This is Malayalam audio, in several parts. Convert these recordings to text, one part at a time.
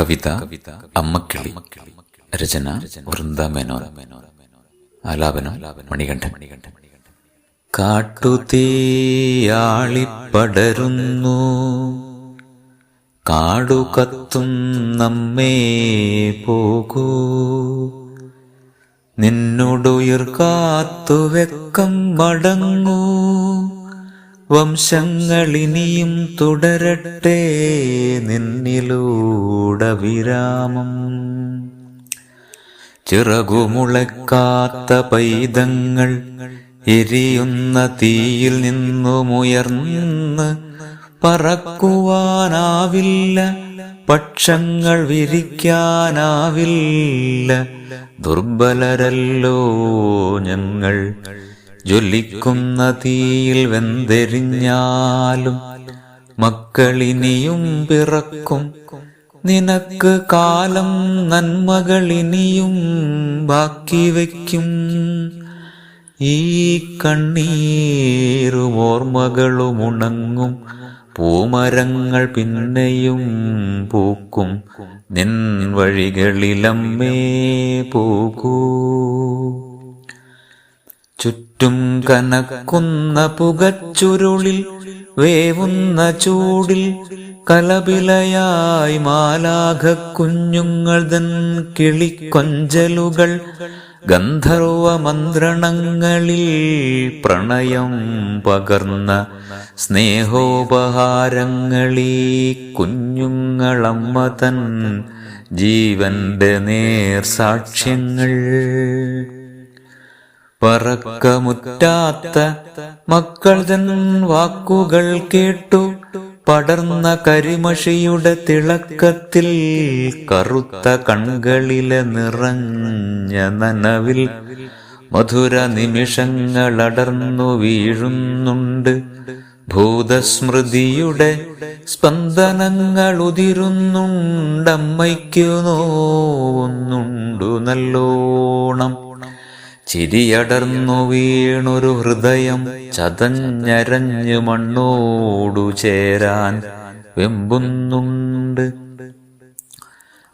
കവിത കവിത അമ്മക്കിളി രചന വൃന്ദ മേനോര മേനോര ആലാപനം മണികണ്ഠൻ. കാട്ടുതീയാളിപ്പടരുന്നു. കാടു കത്തും നമ്മേ പോകൂ. നിന്നോടുയിർ കാത്തുവെക്കം മടങ്ങൂ. വംശങ്ങളിനിയും തുടരട്ടെ നിന്നിലൂടെ വിരാമം. ചിറകുമുളക്കാത്ത പൈതങ്ങൾ എരിയുന്ന തീയിൽ നിന്നുമുയർന്ന് പറക്കുവാനാവില്ല പക്ഷങ്ങൾ വിരിക്കാനാവില്ല. ദുർബലരല്ലോ ഞങ്ങൾ ജ്വലിക്കുന്ന തീയിൽ വെന്തെരിഞ്ഞാലും മക്കളിനിയും പിറക്കും. നിനക്ക് കാലം നന്മകളിനിയും ബാക്കി വയ്ക്കും. ഈ കണ്ണീരും ഓർമ്മകളും ഉണങ്ങും പൂമരങ്ങൾ പിന്നെയും പൂക്കും. നിൻ വഴികളിലമ്മേ പോകൂ ചുറ്റും കനക്കുന്ന പുകച്ചുരുളിൽ വേവുന്ന ചൂടിൽ കലപിലയായി മാലാഘ കുഞ്ഞുങ്ങൾ തൻ കിളിക്കൊഞ്ചലുകൾ ഗന്ധർവ മന്ത്രണങ്ങളിൽ പ്രണയം പകർന്ന സ്നേഹോപഹാരങ്ങളിൽ കുഞ്ഞുങ്ങളമ്മ തൻ ജീവന്റെ നേർ സാക്ഷ്യങ്ങൾ പറക്കമുറ്റാത്ത മക്കൾ തൻ വാക്കുകൾ കേട്ടു. പടർന്ന കരിമഷിയുടെ തിളക്കത്തിൽ കറുത്ത കൺകളിലെ നിറഞ്ഞ നനവിൽ മധുര നിമിഷങ്ങളടർന്നു വീഴുന്നുണ്ട്. ഭൂതസ്മൃതിയുടെ സ്പന്ദനങ്ങൾ ഉതിരുന്നുണ്ടമ്മയ്ക്കു നോവുന്നുണ്ടു നല്ലോണം. ചിരിയടർന്നു വീണൊരു ഹൃദയം ചതഞ്ഞരഞ്ഞു മണ്ണോടു ചേരാൻ വെമ്പുന്നുണ്ട്.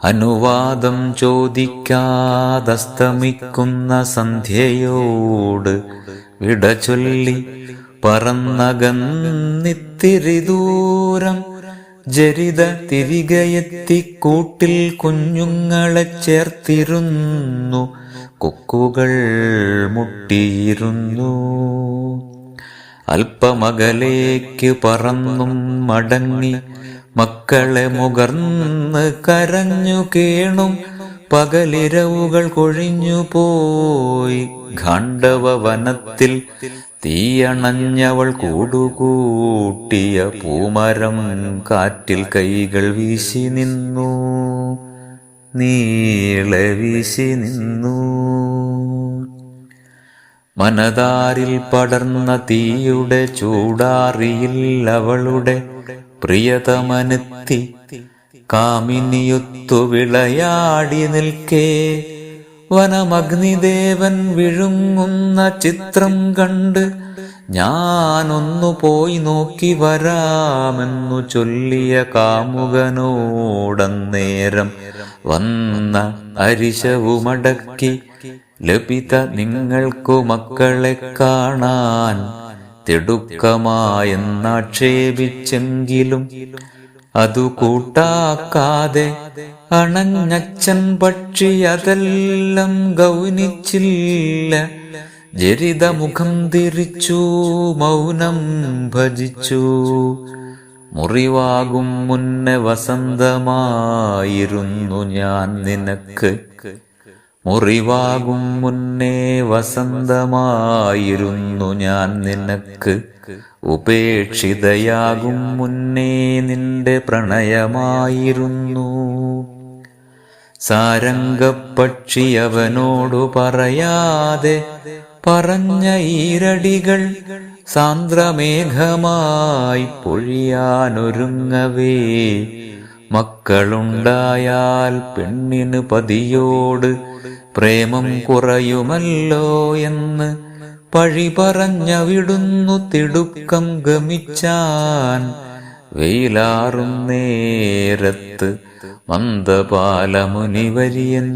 അനുവാദം ചോദിക്കാതസ്തമിക്കുന്ന സന്ധ്യയോട് വിട ചൊല്ലി പറന്നകന്നിത്തിരി ദൂരം ജരിത തിരികെയെത്തി കൂട്ടിൽ കുഞ്ഞുങ്ങളെ ചേർത്തിരുന്നു. കൊക്കുകൾ മുട്ടിയിരുന്നു. അല്പമകലേക്ക് പറന്നും മടങ്ങി മക്കളെ മുകർന്ന് കരഞ്ഞു കേണും പകലിരവുകൾ കൊഴിഞ്ഞു പോയി. ഖാണ്ഡവ വനത്തിൽ തീയണഞ്ഞവൾ കൂടുകൂട്ടിയ പൂമരം കാറ്റിൽ കൈകൾ വീശി നിന്നു. നീളെ വീശി നിന്നു. മനതാരിൽ പടർന്ന തീയുടെ ചൂടാറിയിൽ അവളുടെ പ്രിയതമനെത്തി കാമിനിയൊത്തു വിളയാടി നിൽക്കേ. വനമഗ്നിദേവൻ വിഴുങ്ങുന്ന ചിത്രം കണ്ട് ഞാനൊന്നു പോയി നോക്കി വരാമെന്നു ചൊല്ലിയ കാമുകനോടന്നേരം വന്ന അരിശവുമടക്കി ലഭിത നിങ്ങൾക്കു മക്കളെ കാണാൻ തിടുക്കമായെന്നാക്ഷേപിച്ചെങ്കിലും അതു കൂട്ടാക്കാതെ അണഞ്ഞച്ചൻ പക്ഷി അതെല്ലാം ഗൗനിച്ചില്ല. ജരിത മുഖം തിരിച്ചു മൗനം ഭജിച്ചു. മുറിവാകും മുന്നേ വസന്തമായിരുന്നു ഞാൻ നിനക്ക്. മുറിവാകും മുന്നേ വസന്തമായിരുന്നു ഞാൻ നിനക്ക്. ഉപേക്ഷിതയാകും മുന്നേ നിന്റെ പ്രണയമായിരുന്നു. സാരംഗപ്പക്ഷി അവനോടു പറയാതെ പറഞ്ഞ ഈരടികൾ സാന്ദ്രമേഘമായി പൊഴിയാനൊരുങ്ങവേ. മക്കളുണ്ടായാൽ പെണ്ണിന് പതിയോട് പ്രേമം കുറയുമല്ലോ എന്ന് പഴി പറഞ്ഞവിടുന്നു തിടുക്കം ഗമിച്ചാൻ. വെയിലാറും നേരത്ത് മന്ദപാലമുനിവര്യൻ